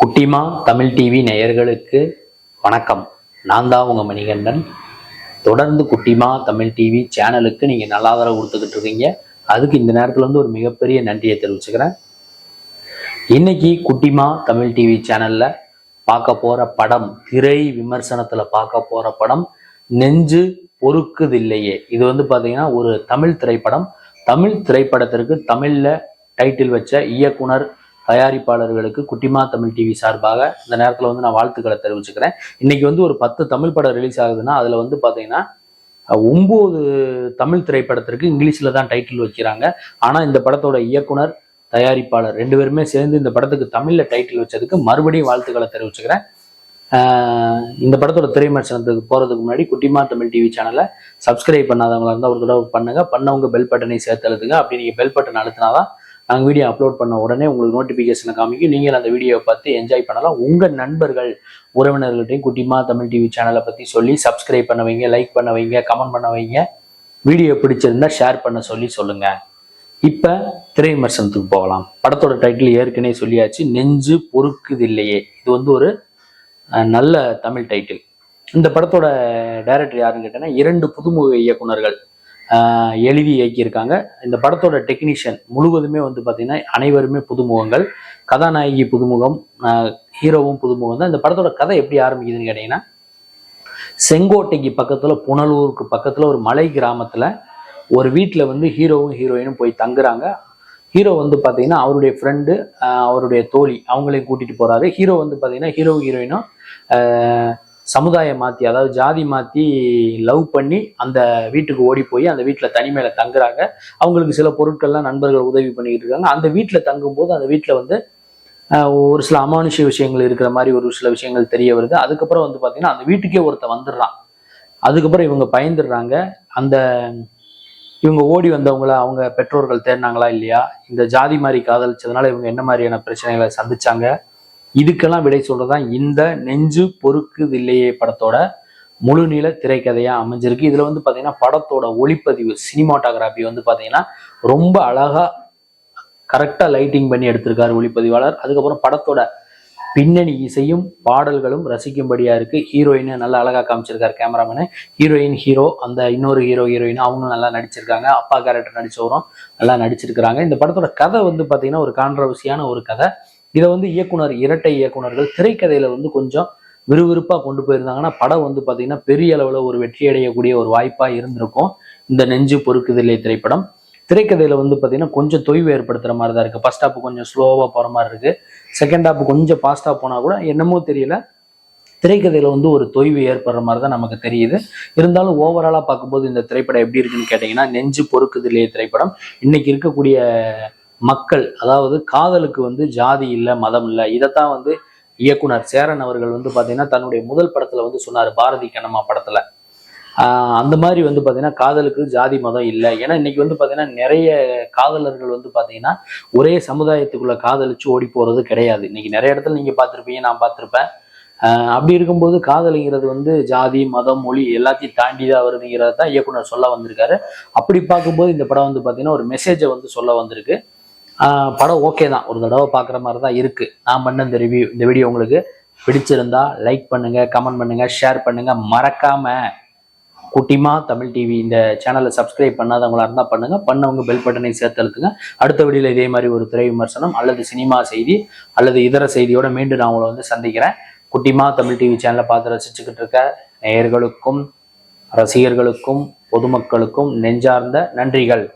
குட்டிமா தமிழ் டிவி நேயர்களுக்கு வணக்கம். நான் தான் உங்கள் மணிகண்டன். தொடர்ந்து குட்டிமா தமிழ் டிவி சேனலுக்கு நீங்கள் நல்லா ஆதரவு கொடுத்துக்கிட்டு இருக்கீங்க. அதுக்கு இந்த நேரத்தில் வந்து ஒரு மிகப்பெரிய நன்றியை தெரிவிச்சுக்கிறேன். இன்னைக்கு குட்டிமா தமிழ் டிவி சேனலில் பார்க்க போகிற படம் திரை விமர்சனத்தில் பார்க்க போகிற படம் நெஞ்சு பொறுக்குதில்லையே. இது வந்து பார்த்தீங்கன்னா ஒரு தமிழ் திரைப்படம். தமிழ் திரைப்படத்திற்கு தமிழில் டைட்டில் வச்ச இயக்குனர் தயாரிப்பாளர்களுக்கு குட்டிமா தமிழ் டிவி சார்பாக இந்த நேரத்தில் வந்து நான் வாழ்த்துக்களை தெரிவிச்சுக்கிறேன். இன்னைக்கு வந்து ஒரு பத்து தமிழ் படம் ரிலீஸ் ஆகுதுன்னா அதில் வந்து பார்த்தீங்கன்னா ஒம்பது தமிழ் திரைப்படத்திற்கு இங்கிலீஷில் தான் டைட்டில் வைக்கிறாங்க. ஆனால் இந்த படத்தோட இயக்குனர் தயாரிப்பாளர் ரெண்டு பேருமே சேர்ந்து இந்த படத்துக்கு தமிழில் டைட்டில் வச்சதுக்கு மறுபடியும் வாழ்த்துக்களை தெரிவிச்சுக்கிறேன். இந்த படத்தோட திரைமர்சனத்துக்கு போகிறதுக்கு முன்னாடி குட்டிமா தமிழ் டிவி சேனலை சப்ஸ்கிரைப் பண்ணாதவங்களா இருந்தால் ஒரு தடவை பண்ணுங்க. பண்ணவங்க பெல் பட்டனை சேர்த்து அழுத்துங்க. அப்படி நீங்கள் பெல் பட்டன் அழுத்தினாதான் நாங்கள் வீடியோ அப்லோட் பண்ண உடனே உங்களுக்கு நோட்டிஃபிகேஷனை காமிக்கும். நீங்கள் அந்த வீடியோவை பார்த்து என்ஜாய் பண்ணலாம். உங்கள் நண்பர்கள் உறவினர்கள்ட்டையும் குட்டிமா தமிழ் டிவி சேனலை பற்றி சொல்லி சப்ஸ்கிரைப் பண்ண வைங்க லைக் பண்ண வைங்க கமெண்ட் பண்ண வைங்க. வீடியோ பிடிச்சிருந்தா ஷேர் பண்ண சொல்லி சொல்லுங்கள் இப்போ திரை விமர்சனத்துக்கு போகலாம். படத்தோட டைட்டில் ஏற்கனவே சொல்லியாச்சு. நெஞ்சு பொறுக்குது இல்லையே. இது வந்து ஒரு நல்ல தமிழ் டைட்டில் இந்த படத்தோட டைரக்டர் யாருன்னு கேட்டேன்னா இரண்டு புதுமுக இயக்குனர்கள் எழுதி இயக்கியிருக்காங்க. இந்த படத்தோட டெக்னீஷியன் முழுவதுமே வந்து பார்த்தீங்கன்னா அனைவருமே புதுமுகங்கள். கதாநாயகி புதுமுகம் ஹீரோவும் புதுமுகம் தான். இந்த படத்தோட கதை எப்படி ஆரம்பிக்குதுன்னு கேட்டிங்கன்னா செங்கோட்டைக்கு பக்கத்தில் புனலூருக்கு பக்கத்தில் ஒரு மலை கிராமத்தில் ஒரு வீட்டில் வந்து ஹீரோவும் ஹீரோயினும் போய் தங்குறாங்க. ஹீரோ வந்து பார்த்தீங்கன்னா அவருடைய ஃப்ரெண்டு அவருடைய தோழி அவங்களையும் கூட்டிகிட்டு போகிறாரு ஹீரோ வந்து பார்த்தீங்கன்னா ஹீரோ ஹீரோயினும் சமுதாயம் மாற்றி அதாவது ஜாதி மாற்றி லவ் பண்ணி அந்த வீட்டுக்கு ஓடி போய் அந்த வீட்டில் தனிமையில தங்குறாங்க. அவங்களுக்கு சில பொருட்கள்லாம் நண்பர்கள் உதவி பண்ணிக்கிட்டு இருக்காங்க. அந்த வீட்டில் தங்கும்போது அந்த வீட்டில் வந்து ஒரு சில அமானுஷ விஷயங்கள் இருக்கிற மாதிரி ஒரு சில விஷயங்கள் தெரிய வருது. அதுக்கப்புறம் வந்து பார்த்தீங்கன்னா அந்த வீட்டுக்கே ஒருத்தன் வந்துடுறான். அதுக்கப்புறம் இவங்க பயந்துடுறாங்க. அந்த இவங்க ஓடி வந்தவங்கள அவங்க பெற்றோர்கள் தேடினாங்களா இல்லையா? இந்த ஜாதி மாதிரி காதலிச்சதுனால இவங்க என்ன மாதிரியான பிரச்சனைகளை சந்திச்சாங்க? இதுக்கெல்லாம் விடை சொல்றதா இந்த நெஞ்சு பொறுக்குதில்லையே படத்தோட முழுநில திரைக்கதையா அமைஞ்சிருக்கு. இதுல வந்து பாத்தீங்கன்னா படத்தோட ஒளிப்பதிவு சினிமாட்டோகிராஃபி வந்து பாத்தீங்கன்னா ரொம்ப அழகா கரெக்டா லைட்டிங் பண்ணி எடுத்திருக்காரு ஒளிப்பதிவாளர். அதுக்கப்புறம் படத்தோட பின்னணி இசையும் பாடல்களும் ரசிக்கும்படியா இருக்கு. ஹீரோயின் நல்லா அழகா காமிச்சிருக்காரு கேமராமேனு. ஹீரோயின் ஹீரோ அந்த இன்னொரு ஹீரோ ஹீரோயின் அவங்களும் நல்லா நடிச்சிருக்காங்க. அப்பா கேரக்டர் நடிச்சவரும் நல்லா நடிச்சிருக்கிறாங்க. இந்த படத்தோட கதை வந்து பாத்தீங்கன்னா ஒரு கான்ட்ரவர்சியான ஒரு கதை. இதை வந்து இயக்குனர் இரட்டை இயக்குனர்கள் திரைக்கதையில வந்து கொஞ்சம் விறுவிறுப்பாக கொண்டு போயிருந்தாங்கன்னா படம் வந்து பார்த்தீங்கன்னா பெரிய அளவில் ஒரு வெற்றி அடையக்கூடிய ஒரு வாய்ப்பாக இருந்திருக்கும். இந்த நெஞ்சு பொறுக்குதில்லை திரைப்படம். திரைக்கதையில வந்து பார்த்தீங்கன்னா கொஞ்சம் தொய்வு ஏற்படுத்துகிற மாதிரி தான் இருக்குது ஃபர்ஸ்ட் ஹாப் கொஞ்சம் ஸ்லோவாக போகிற மாதிரி இருக்குது செகண்ட் ஹாப் கொஞ்சம் ஃபாஸ்ட்டாக போனால் கூட என்னமோ தெரியல. திரைக்கதையில வந்து ஒரு தொய்வு ஏற்படுற மாதிரி தான் நமக்கு தெரியுது. இருந்தாலும் ஓவராலாக பார்க்கும்போது இந்த திரைப்படம் எப்படி இருக்குன்னு கேட்டிங்கன்னா நெஞ்சு பொறுக்குதில்லையே திரைப்படம். இன்னைக்கு இருக்கக்கூடிய மக்கள் அதாவது காதலுக்கு வந்து ஜாதி இல்லை மதம் இல்லை இதைத்தான் வந்து இயக்குனர் சேரன் அவர்கள் வந்து பார்த்தீங்கன்னா தன்னுடைய முதல் படத்துல வந்து சொன்னார் பாரதி கண்ணம்மா படத்துல. அந்த மாதிரி வந்து பார்த்தீங்கன்னா காதலுக்கு ஜாதி மதம் இல்லை. ஏன்னா இன்னைக்கு வந்து பார்த்தீங்கன்னா நிறைய காதலர்கள் வந்து பார்த்தீங்கன்னா ஒரே சமுதாயத்துக்குள்ள காதலிச்சு ஓடி போறது கிடையாது. இன்னைக்கு நிறைய இடத்துல நீங்க பார்த்துருப்பீங்க நான் பார்த்துருப்பேன் அப்படி இருக்கும்போது காதலிங்கிறது வந்து ஜாதி மதம் மொழி எல்லாத்தையும் தாண்டி தான் வருதுங்கிறத தான் இயக்குனர் சொல்ல வந்திருக்காரு. அப்படி பார்க்கும்போது இந்த படம் வந்து பார்த்தீங்கன்னா ஒரு மெசேஜை வந்து சொல்ல வந்திருக்கு. படம் ஓகே தான். ஒரு தடவை பார்க்குற மாதிரி தான் இருக்குது நான் பண்ண இந்த ரிவ்யூ இந்த வீடியோ உங்களுக்கு பிடிச்சிருந்தா லைக் பண்ணுங்கள் கமெண்ட் பண்ணுங்கள் ஷேர் பண்ணுங்கள் மறக்காமல் குட்டிமா தமிழ் டிவி இந்த சேனலை சப்ஸ்கிரைப் பண்ணாதவங்களா இருந்தால் பண்ணுங்க. பண்ணவங்க பெல் பட்டனை சேர்த்து அழுத்துங்க. அடுத்த வீடியோல இதே மாதிரி ஒரு திரை விமர்சனம் அல்லது சினிமா செய்தி அல்லது இதர செய்தியோட மீண்டும் நான் உங்களை வந்து சந்திக்கிறேன். குட்டிமா தமிழ் டிவி சேனலை பார்த்து ரசிச்சுக்கிட்டு இருக்க நேயர்களுக்கும் ரசிகர்களுக்கும் பொதுமக்களுக்கும் நெஞ்சார்ந்த நன்றிகள்.